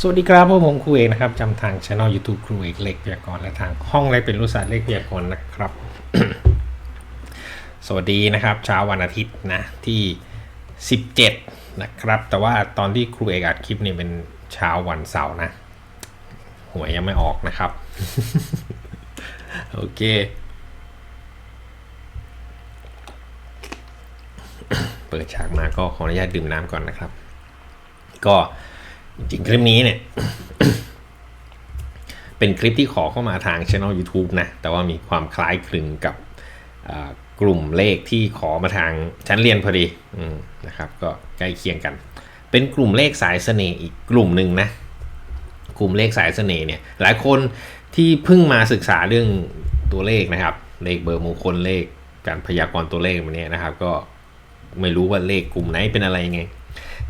สวัสดีครับพวกผมครูเอกนะครับจำทางช่อง YouTube ครูเอกเลขพยากรและทางห้องเลขเป็นรู้ศาสตร์เลขพยากรนะครับ สวัสดีนะครับเช้าวันอาทิตย์นะที่ 17 นะครับ แต่ว่าตอนที่ครูเอกอัดคลิปนี่เป็นเช้าวันเสาร์นะหวยยังไม่ออกนะครับ โอเค เปิดฉากมาก็ขออนุญาตดื่มน้ำก่อนนะครับ ก็ จริงคลิปนี้เนี่ย เป็นคลิปที่ขอเข้ามาทาง channel YouTube นะ แต่ว่ามีความคล้ายคลึงกับกลุ่มเลขที่ขอมาทางชั้นเรียนพอดีอนะครับ ก็ใกล้เคียงกัน เป็นกลุ่มเลขสายเสน่ห์อีกกลุ่มหนึ่งนะ กลุ่มเลขสายเสน่ห์เนี่ย หลายคนที่เพิ่งมาศึกษาเรื่องตัวเลขนะครับ เลขเบอร์มงคลเลขการพยากรณ์ตัวเลขมันเนี้ยนะครับ ก็ไม่รู้ว่าเลขกลุ่มไหนเป็นอะไรยังไง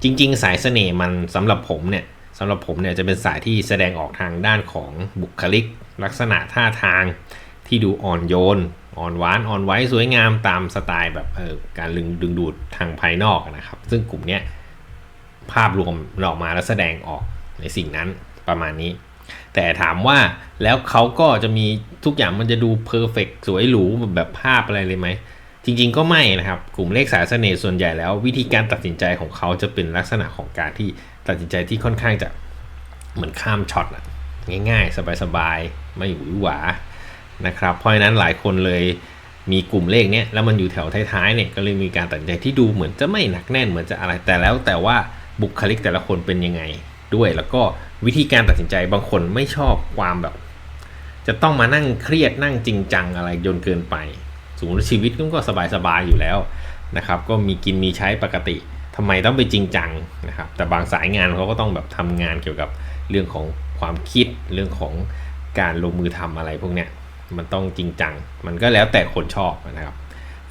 จริง ๆ สายเสน่ห์มันสำหรับผมเนี่ยสำหรับผมเนี่ยจะเป็นสายที่แสดงออกทางด้านของบุคลิก ลักษณะท่าทางที่ดูอ่อนโยน อ่อนหวานอ่อนไหวสวยงามตามสไตล์แบบเออการลึงดึงดูดทางภายนอกนะครับ ซึ่งกลุ่มเนี้ยภาพรวมออกมาแล้วแสดงออกในสิ่งนั้นประมาณนี้ แต่ถามว่าแล้วเขาก็จะมีทุกอย่างมันจะดูเพอร์เฟกสวยหรูแบบภาพอะไรเลยไหม จริงๆก็ไม่นะครับ กลุ่มเลขสายเสน่ห์ส่วนใหญ่แล้ว วิธีการตัดสินใจของเขาจะเป็นลักษณะของการที่ตัดสินใจที่ค่อนข้างจะเหมือนข้ามช็อตอะง่ายๆ สบายๆ ไม่หวือหวานะครับ เพราะฉะนั้นหลายคนเลยมีกลุ่มเลขเนี้ยแล้วมันอยู่แถวท้ายๆเนี่ยก็เลยมีการตัดสินใจที่ดูเหมือนจะไม่หนักแน่นเหมือนจะอะไรแต่แล้วแต่ว่าบุคลิกแต่ละคนเป็นยังไงด้วย แล้วก็วิธีการตัดสินใจบางคนไม่ชอบความแบบ จะต้องมานั่งเครียดนั่งจริงจังอะไรจนเกินไป สมมติชีวิตก็สบายๆอยู่แล้วนะครับก็มีกินมีใช้ปกติทำไมต้องไปจริงจังนะครับแต่บางสายงานเขาก็ต้องแบบทำงานเกี่ยวกับเรื่องของความคิดเรื่องของการลงมือทำอะไรพวกเนี้ยมันต้องจริงจัง มันก็แล้วแต่คนชอบนะครับ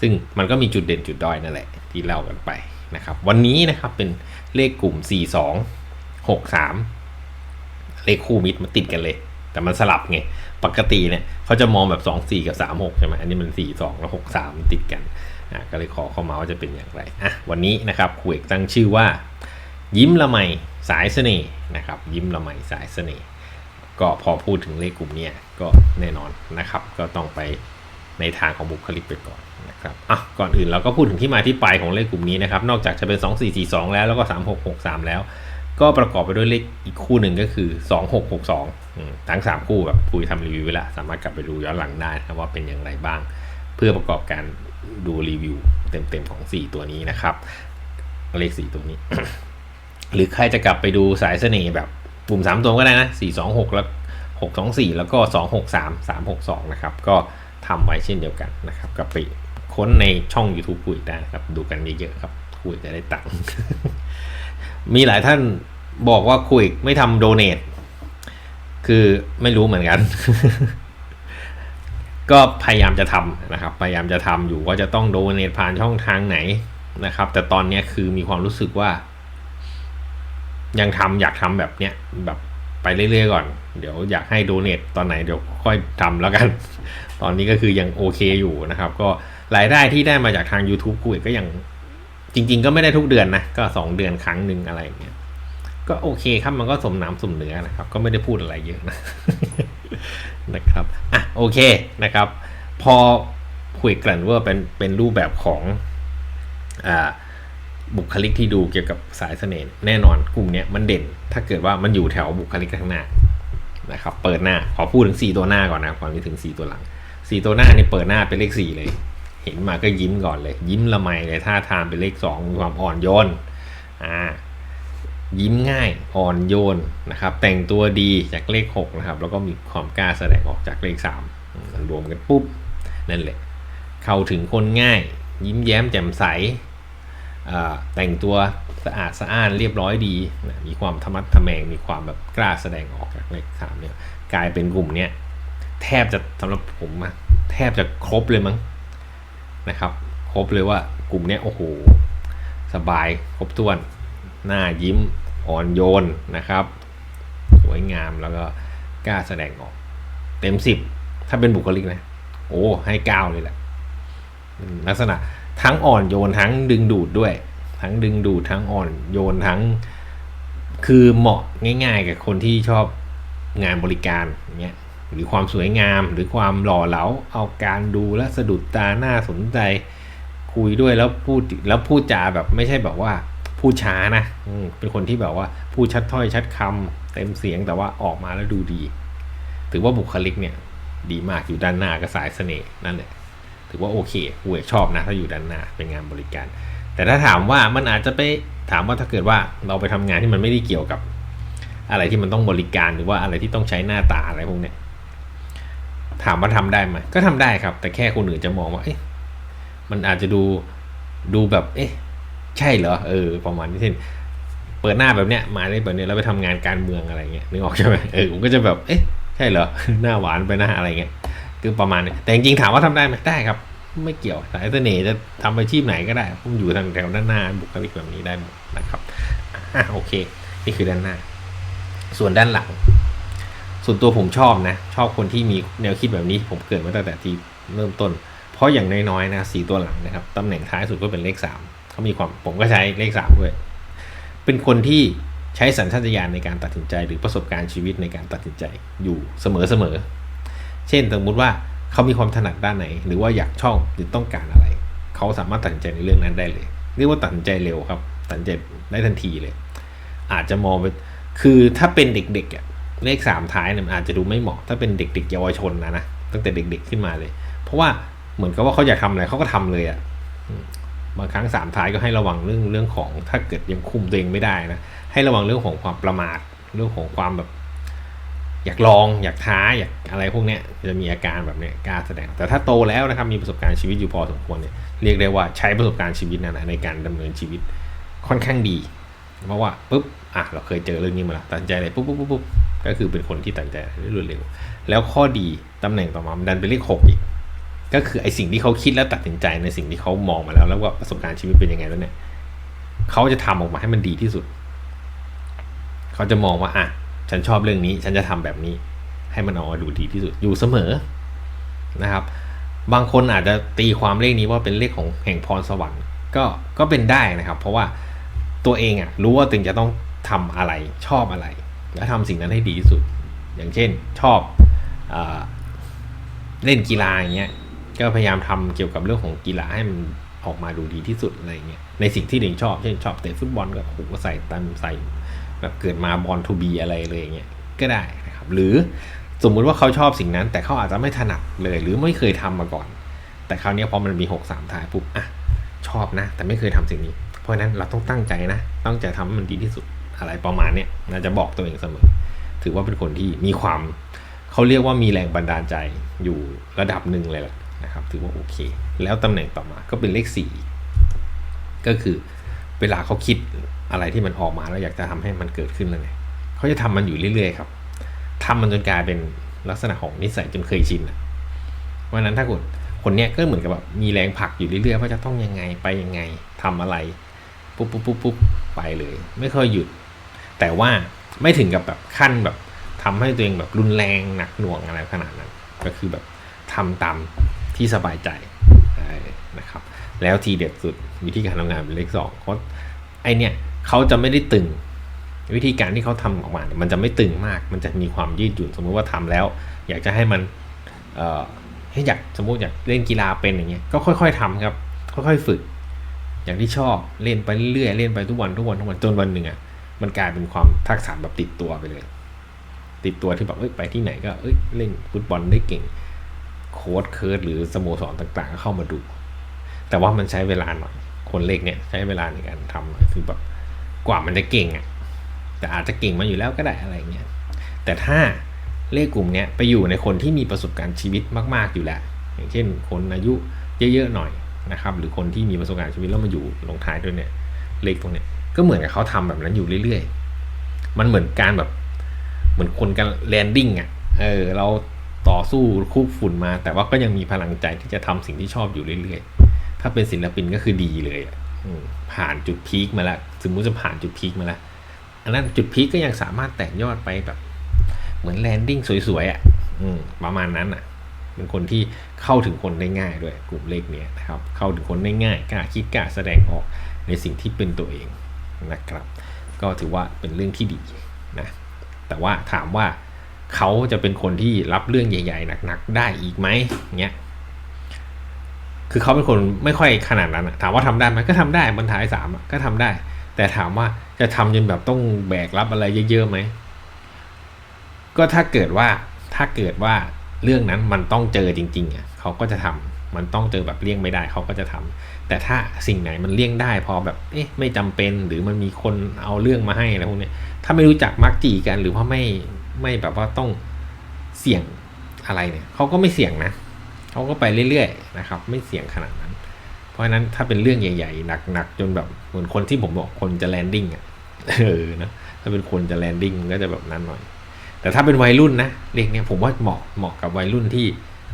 ซึ่งมันก็มีจุดเด่นจุดด้อยนั่นแหละที่เล่ากันไปนะครับวันนี้นะครับเป็นเลขกลุ่ม 4 2 6 3 เลขคู่มิตรมันติดกันเลย แต่มันสลับไง ปกติเนี่ยเขาจะมองแบบ 2 4 กับ 3 6 ใช่ไหมอันนี้มัน 4 2 แล้ว 6 3 ติดกันอะก็เลยขอเข้ามาว่าจะเป็นอย่างไรอะวันนี้นะครับครูเอกตั้งชื่อว่า ยิ้มละไมสายเสน่ห์นะครับ ยิ้มละไมสายเสน่ห์ก็พอพูดถึงเลขกลุ่มนี้ก็แน่นอนนะครับ ก็ต้องไปในทางของบุคลิกไปก่อนนะครับอะก่อนอื่นเราก็พูดถึงที่มาที่ไปของเลขกลุ่มนี้นะครับ นอกจากจะเป็น 2 4 4 2 แล้วแล้วก็ 3 6 6 3 แล้ว ก็ประกอบไปด้วยเลขอีกคู่หนึ่งก็คือ 2662อืมทั้ง 3 คู่แบบคุยทำรีวิวไว้ล้วสามารถกลับไปดูย้อนหลังได้นะว่าเป็นอย่างไรบ้าง เพื่อประกอบการดูรีวิวเต็มๆของ 4 ตัวนี้นะครับ เลข 4 ตัวนี้ หรือใครจะกลับไปดูสายเสน่ห์แบบกลุ่ม 3 ตัวก็ได้นะ 4 2 6 แล้ว 6 2 4 แล้วก็ 2 6 3 3 6 2 นะครับ ก็ทำไว้เช่นเดียวกันนะครับกลับไปค้นในช่อง YouTube คุยได้นะครับ ดูกันเยอะๆครับคุยจะได้ตังค์ มีหลายท่านบอกว่าคุยไม่ทำโดเนทคือไม่รู้เหมือนกัน ก็พยายามจะทำนะครับ พยายามจะทำอยู่ว่าจะต้องโดเนทผ่านช่องทางไหนนะครับ แต่ตอนนี้คือมีความรู้สึกว่า ยังทำอยากทำแบบเนี้ยแบบไปเรื่อยๆก่อน เดี๋ยวอยากให้โดเนทตอนไหนเดี๋ยวค่อยทำแล้วกัน ตอนนี้ก็คือยังโอเคอยู่นะครับ ก็รายได้ที่ได้มาจากทาง YouTube กูก็ยัง จริง ๆ ก็ไม่ได้ทุกเดือนนะ ก็ 2 เดือนครั้งหนึ่งอะไรอย่างเงี้ย ก็โอเคครับ มันก็สมน้ำสมเนื้อนะครับ ก็ไม่ได้พูดอะไรเยอะนะนะครับ อะโอเคนะครับ พอคุยกลั่นว่าเป็นเป็นรูปแบบของอ่าบุคลิกที่ดูเกี่ยวกับสายเสน่ห์แน่นอนกลุ่มเนี้ยมันเด่น ถ้าเกิดว่ามันอยู่แถวบุคลิกข้างหน้านะครับ เปิดหน้า ขอพูดถึง 4 ตัวหน้าก่อนนะก่อนที่ถึง 4 ตัวหลัง 4 ตัวหน้านี่เปิดหน้าเป็นเลข 4 เลย เห็นมาก็ยิ้มก่อนเลย ยิ้มละไมเลยท่าทางเป็นเลข2มีความอ่อนโยนอ่ายิ้มง่ายอ่อนโยนนะครับ แต่งตัวดีจากเลข6นะครับแล้วก็มีความกล้าแสดงออกจากเลข3มันรวมกันปุ๊บนั่นแหละเข้าถึงคนง่าย ยิ้มแย้มแจ่มใสแต่งตัวสะอาดสะอ้านเรียบร้อยดีนะมีความธรรมัดทะแมงมีความแบบกล้าแสดงออกจากเลข3เนี่ยกลายเป็นกลุ่มเนี้ยแทบจะสำหรับผมอะแทบจะครบเลยมั้ง นะครับ ครบเลยว่ากลุ่มนี้โอ้โห สบายครบถ้วน หน้ายิ้มอ่อนโยนนะครับ สวยงามแล้วก็กล้าแสดงออก เต็มสิบถ้าเป็นบุคลิกนะ โอ้ให้เก้าเลยแหละลักษณะทั้งอ่อนโยนทั้งดึงดูดด้วย ทั้งดึงดูดทั้งอ่อนโยนทั้งคือเหมาะง่าย ๆ กับคนที่ชอบงานบริการอย่างเงี้ย หรือความสวยงามหรือความหล่อเหลาเอาการดูแลวสะดุดตาน่าสนใจ คุยด้วยแล้วพูดแล้วพูดจาแบบไม่ใช่แบบว่าพูดช้านะเป็นคนที่แบบว่าพูดชัดถ้อยชัดคำเต็มเสียงแต่ว่าออกมาแล้วดูดี ถือว่าบุคลิกเนี่ย ดีมากอยู่ด้านหน้าก็สายเสน่ห์นั่นแหละถือว่าโอเคกูชอบนะถ้าอยู่ด้านหน้าเป็นงานบริการ แต่ถ้าถามว่ามันอาจจะไปถามว่าถ้าเกิดว่าเราไปทำงานที่มันไม่ได้เกี่ยวกับ อะไรที่มันต้องบริการหรือว่าอะไรที่ต้องใช้หน้าตาอะไรพวกเนี้ย ถามว่าทำได้ไหมก็ทำได้ครับ แต่แค่คนอื่นจะมองว่าเอ๊ะมันอาจจะดูดูแบบ เอ๊ะ ใช่เหรอเออประมาณนี้เช่นเปิดหน้าแบบเนี้ยมาได้แบบเนี้ยแล้วไปทำงานการเมืองอะไรเงี้ยนึกออกใช่ไหมเออผมก็จะแบบเอ๊ะใช่เหรอหน้าหวานไปหน้าอะไรเงี้ยคือประมาณนี้แต่จริงๆถามว่าทำได้ไหมได้ครับ ไม่เกี่ยวสายเสน่ห์จะทำอาชีพไหนก็ได้ผมอยู่ทางแถวด้านหน้าบุคลิกแบบนี้ได้หมดนะครับอะโอเค นี่คือด้านหน้า ส่วนด้านหลัง ส่วนตัวผมชอบนะ ชอบคนที่มีแนวคิดแบบนี้ ผมเกิดมาตั้งแต่ที่เริ่มต้น เพราะอย่างน้อยๆนะสีตัวหลังนะครับตำแหน่งท้ายสุดก็เป็นเลขสามเขามีความผมก็ใช้เลขสามด้วย เป็นคนที่ใช้สัญชาตญาณในการตัดสินใจ หรือประสบการณ์ชีวิตในการตัดสินใจอยู่เสมอๆเช่นสมมติว่าเขามีความถนัดด้านไหน หรือว่าอยากช่องหรือต้องการอะไร เขาสามารถตัดสินใจในเรื่องนั้นได้เลย เรียกว่าตัดสินใจเร็วครับ ตัดสินใจได้ทันทีเลย อาจจะมองไปคือถ้าเป็นเด็กๆอะ เลขสามท้ายเนี่ยมันอาจจะดูไม่เหมาะ ถ้าเป็นเด็ก ๆ เยาวชนนะนะตั้งแต่เด็ก ๆขึ้นมาเลย เพราะว่าเหมือนกับว่าเขาอยากทำอะไรเขาก็ทำเลยอะบางครั้งสามท้ายก็ให้ระวังเรื่องเรื่องของถ้าเกิดยังคุมตัวเองไม่ได้นะให้ระวังเรื่องของความประมาทเรื่องของความแบบ อยากลองอยากท้าอยากอะไรพวกเนี้ยจะมีอาการแบบเนี้ยกล้าแสดง แต่ถ้าโตแล้วนะครับมีประสบการณ์ชีวิตอยู่พอสมควรเนี่ยเรียกได้ว่าใช้ประสบการณ์ชีวิตนะนะในการดำเนินชีวิตค่อนข้างดี เพราะว่าปุ๊บอะเราเคยเจอเรื่องนี้มาแล้วตัดใจเลยปุ๊บปุ๊บปุ๊บบก็คือเป็นคนที่ตัดใจได้รวดเร็ว แล้วข้อดีตำแหน่งต่อมามันดันเป็นเลขหกอีกก็คือไอสิ่งที่เขาคิดแล้วตัดสินใจในสิ่งที่เขามองมาแล้ว แล้วว่าประสบการณ์ชีวิตเป็นยังไงแล้วเนี่ยเขาจะทำออกมาให้มันดีที่สุด เขาจะมองว่าอะฉันชอบเรื่องนี้ ฉันจะทำแบบนี้ ให้มันออกมาดูดีที่สุดอยู่เสมอนะครับ บางคนอาจจะตีความเลขนี้ว่าเป็นเลขของแห่งพรสวรรค์ ก็ก็เป็นได้นะครับ เพราะว่า ตัวเองอะรู้ว่าตัวเองจะต้องทำอะไรชอบอะไร และทำสิ่งนั้นให้ดีที่สุด อย่างเช่น ชอบอเล่นกีฬาอย่างเงี้ยก็พยายามทำเกี่ยวกับเรื่องของกีฬาให้มันออกมาดูดีที่สุดอะไรเงี้ยในสิ่งที่ตัวเองชอบเช่นชอบเตะฟุตบอลก็โอ้โหก็ใส่ตันใส่แบบเกิดมาบอลทูบีอะไรเลยเงี้ยก็ได้นะครับหรือสมมุติว่าเขาชอบสิ่งนั้น แต่เขาอาจจะไม่ถนัดเลย หรือไม่เคยทำมาก่อน แต่คราวนี้พอมันมีหกสามทายปุ๊บอะชอบนะ แต่ไม่เคยทำสิ่งนี้ เพราะนั้นเราต้องตั้งใจนะตั้งใจทำให้มันดีที่สุดอะไรประมาณเนี้ยน่าจะบอกตัวเองเสมอ ถือว่าเป็นคนที่มีความเขาเรียกว่ามีแรงบันดาลใจอยู่ระดับหนึ่งเลยแหละนะครับ ถือว่าโอเค แล้วตำแหน่งต่อมาก็เป็นเลขสี่ก็คือเวลาเขาคิดอะไรที่มันออกมาแล้วอยากจะทำให้มันเกิดขึ้นแล้วเนี่ยเขาจะทำมันอยู่เรื่อยๆครับทำมันจนกลายเป็นลักษณะของนิสัยจนเคยชินเพราะนั้นถ้าคนคนเนี้ยก็เหมือนกับแบบมีแรงผลักอยู่เรื่อยๆว่าจะต้องยังไงไปยังไงทำอะไร ปุ๊บปุ๊บปุ๊บปุ๊บไปเลย ไม่ค่อยหยุด แต่ว่าไม่ถึงกับแบบขั้นแบบทำให้ตัวเองแบบรุนแรงหนักหน่วงอะไรขนาดนั้น ก็คือแบบทำตามที่สบายใจนะครับ แล้วทีเด็ดสุดวิธีการทำงานเป็นเลขสองเพราะไอเนี่ยเขาจะไม่ได้ตึง วิธีการที่เขาทำออกมาเนี่ยมันจะไม่ตึงมาก มันจะมีความยืดหยุ่นสมมุติว่าทำแล้ว อยากจะให้มันเอ่อให้อยากสมมติอยากเล่นกีฬาเป็นอย่างเงี้ยก็ค่อย ๆทำครับ ค่อยๆฝึก อย่างที่ชอบเล่นไปเรื่อยเล่นไปทุกวันทุกวันทุกวันจนวันหนึ่งอะมันกลายเป็นความทักษะแบบติดตัวไปเลย ติดตัวที่แบบเอ้ยไปที่ไหนก็เอ้ยเล่นฟุตบอลได้เก่ง โค้ชเคิร์ดหรือสโมสรต่างๆ ก็เข้ามาดู แต่ว่ามันใช้เวลาหน่อยคนเล็กเนี่ยใช้เวลาในการทำคือแบบกว่ามันจะเก่งอะแต่อาจจะเก่งมาอยู่แล้วก็ได้อะไรเงี้ยแต่ถ้าเลขกลุ่มเนี้ยไปอยู่ในคนที่มีประสบการณ์ชีวิตมาก ๆอยู่แล้ว อย่างเช่นคนอายุเยอะๆหน่อย นะครับ หรือคนที่มีประสบการณ์ชีวิตแล้วมาอยู่ลงท้ายด้วยเนี่ย เลขตรงเนี้ยก็เหมือนกับเขาทำแบบนั้นอยู่เรื่อยๆ มันเหมือนการแบบเหมือนคนกันแลนดิ้งอะ เออ เราต่อสู้คุกฝุ่นมา แต่ว่าก็ยังมีพลังใจที่จะทำสิ่งที่ชอบอยู่เรื่อยๆ ถ้าเป็นศิลปินก็คือดีเลยอผ่านจุดพีคมาแล้วสมมุติจะผ่านจุดพีคมาแล้วอันนั้นจุดพีคก็ยังสามารถแตกยอดไปแบบ เหมือนแลนดิ้งสวยๆอะอประมาณนั้นอะ เป็นคนที่เข้าถึงคนได้ง่ายด้วยกลุ่มเลขเนี้ยนะครับ เข้าถึงคนได้ง่ายกล้าคิดกล้าแสดงออกในสิ่งที่เป็นตัวเองนะครับ ก็ถือว่าเป็นเรื่องที่ดีนะแต่ว่าถามว่าเขาจะเป็นคนที่รับเรื่องใหญ่ๆหนักๆได้อีกไหมเงี้ยคือเขาเป็นคนไม่ค่อยขนาดนั้นถามว่าทำได้ไหมก็ทำได้บรรทายสามก็ทำได้ แต่ถามว่าจะทำจนแบบต้องแบกรับอะไรเยอะๆไหมก็ถ้าเกิดว่าถ้าเกิดว่า เรื่องนั้นมันต้องเจอจริงๆอะเขาก็จะทำมันต้องเจอแบบเลี่ยงไม่ได้เขาก็จะทำแต่ถ้าสิ่งไหนมันเลี่ยงได้พอแบบเอ๊ะไม่จำเป็นหรือมันมีคนเอาเรื่องมาให้อะไรพวกนี้ถ้าไม่รู้จักมักจีกันหรือว่าไม่ไม่แบบว่าต้องเสี่ยงอะไรเนี่ยเขาก็ไม่เสี่ยงนะเขาก็ไปเรื่อยๆนะครับ ไม่เสี่ยงขนาดนั้น เพราะฉะนั้นถ้าเป็นเรื่องใหญ่ๆหนักๆจนแบบเหมือนคนที่ผมบอกคนจะแลนดิ้งอะเออนะถ้าเป็นคนจะแลนดิ้งก็จะแบบนั้นหน่อย แต่ถ้าเป็นวัยรุ่นนะเด็กเนี่ยผมว่าเหมาะเหมาะกับวัยรุ่นที่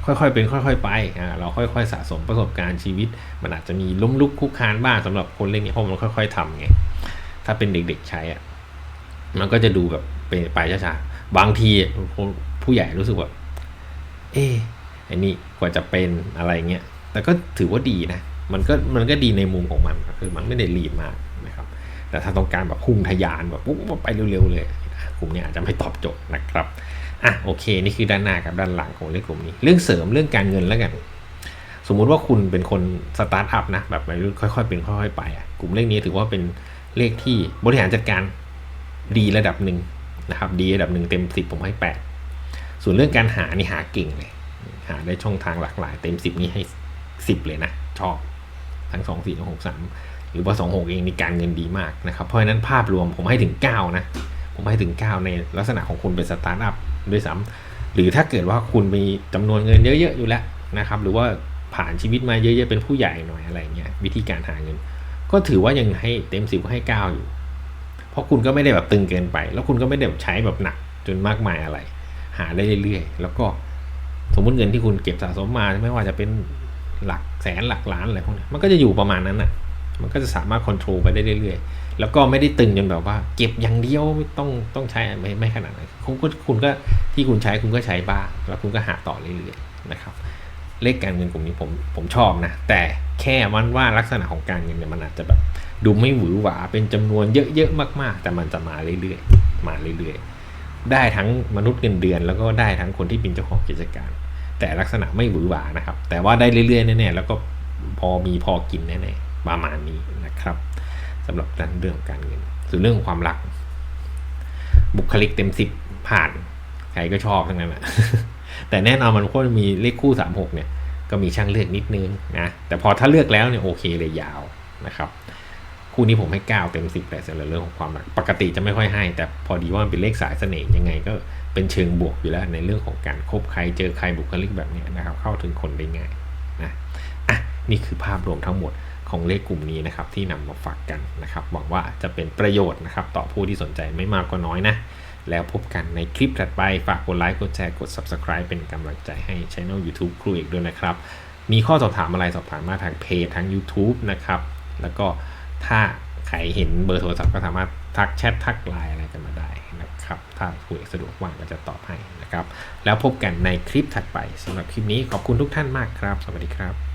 ค่อยๆ เป็นค่อย ๆ ไปอ่าเราค่อยๆสะสมประสบการณ์ชีวิต มันอาจจะมีล้มลุกคลุกคานบ้างสำหรับคนเล่นเนี่ยเพราะมันค่อย ๆทำไงถ้าเป็นเด็กๆใช้อะมันก็จะดูแบบเป็นไปช้าๆบางทีผู้ใหญ่รู้สึกว่า เอ๊ะไอ้นี่กว่าจะเป็นอะไรเงี้ยแต่ก็ถือว่าดีนะมันก็มันก็ดีในมุมของมันคือมันไม่ได้รีบมากนะครับ แต่ถ้าต้องการแบบพุ่งทะยานแบบปุ๊บไปเร็วๆเลย กลุ่มนี้อาจจะไม่ตอบโจทย์นะครับอะโอเค นี่คือด้านหน้ากับด้านหลังของเลขกลุ่มนี้ เรื่องเสริมเรื่องการเงินแล้วกัน สมมุติว่าคุณเป็นคนสตาร์ทอัพนะแบบค่อยๆเป็นค่อยๆไปอะกลุ่มเลขนี้ถือว่าเป็นเลขที่บริหารจัดการดีระดับหนึ่งนะครับดีระดับหนึ่งเต็มสิบผมให้แปดส่วนเรื่องการหานี่หาเก่งเลย หาได้ช่องทางหลากหลาย เต็มสิบนี่ให้สิบเลยนะ ชอบ ทั้งสองสี่หกสามหรือว่าสองหกเองนี่การเงินดีมากนะครับ เพราะฉะนั้นภาพรวมผมให้ถึงเก้านะ ผมให้ถึงเก้าในลักษณะของคุณเป็นสตาร์ทอัพด้วยซ้ำหรือถ้าเกิดว่าคุณมีจำนวนเงินเยอะๆอยู่แล้วนะครับ หรือว่าผ่านชีวิตมาเยอะๆเป็นผู้ใหญ่หน่อยอะไรเงี้ยวิธีการหาเงิน ก็ถือว่ายังให้เต็มสิบให้เก้าอยู่ เพราะคุณก็ไม่ได้แบบตึงเกินไป แล้วคุณก็ไม่ได้แบบใช้แบบหนักจนมากมายอะไร หาได้เรื่อยๆ แล้วก็สมมติเงินที่คุณเก็บสะสมมาไม่ว่าจะเป็นหลักแสนหลักล้านอะไรพวกนี้มันก็จะอยู่ประมาณนั้นน่ะมันก็จะสามารถควบคุมไปได้เรื่อยๆ แล้วก็ไม่ได้ตึงจนแบบว่า เก็บอย่างเดียวไม่ต้องต้องใช้ไม่ไม่ขนาดนั้นคุณก็คุณก็ที่คุณใช้คุณก็ใช้บ้างแล้วคุณก็หาต่อเรื่อยๆนะครับ เลขการเงินกลุ่มนี้ผมผมชอบนะ แต่แค่มันว่าลักษณะของการเงินเนี่ยมันอาจจะแบบดูไม่หวือหวาเป็นจำนวนเยอะๆมากๆ แต่มันจะมาเรื่อยๆมาเรื่อยๆ ได้ทั้งมนุษย์เงินเดือน แล้วก็ได้ทั้งคนที่เป็นเจ้าของกิจการ แต่ลักษณะไม่หวือหวานะครับ แต่ว่าได้เรื่อยๆแน่ๆแล้วก็พอมีพอกินแน่ๆประมาณนี้นะครับ สำหรับด้านเรื่องของการเงินส่วนเรื่องของความรัก บุคลิกเต็มสิบผ่าน ใครก็ชอบทั้งนั้นแหละแต่แน่นอนมันก็มีเลขคู่สามหกเนี่ย ก็มีช่างเลือกนิดนึงนะแต่พอถ้าเลือกแล้วเนี่ยโอเคเลยยาวนะครับ คู่นี้ผมให้เก้าเต็มสิบแต่สำหรับเรื่องของความรัก ปกติจะไม่ค่อยให้ แต่พอดีว่ามันเป็นเลขสายเสน่ห์ยังไงก็เป็นเชิงบวกอยู่แล้วในเรื่องของการคบใครเจอใครบุคลิกแบบนี้นะครับ เข้าถึงคนได้ง่ายนะอะนี่คือภาพรวมทั้งหมด ของเลขกลุ่มนี้นะครับที่นำมาฝากกันนะครับหวังว่าจะเป็นประโยชน์นะครับต่อผู้ที่สนใจไม่มากก็น้อยนะ แล้วพบกันในคลิปถัดไป ฝากกดไลค์กดแชร์กด Subscribe เป็นกำลังใจให้ Channel YouTube ครูเอกด้วยนะครับ มีข้อสอบถามอะไรสอบถามมาทางเพจทาง YouTube นะครับ แล้วก็ถ้าใครเห็นเบอร์โทรศัพท์ก็สามารถทักแชททักไลน์อะไรกันมาได้นะครับ ถ้าครูเอกสะดวกว่างก็จะตอบให้นะครับ แล้วพบกันในคลิปถัดไปสำหรับคลิปนี้ขอบคุณทุกท่านมากครับ สวัสดีครับ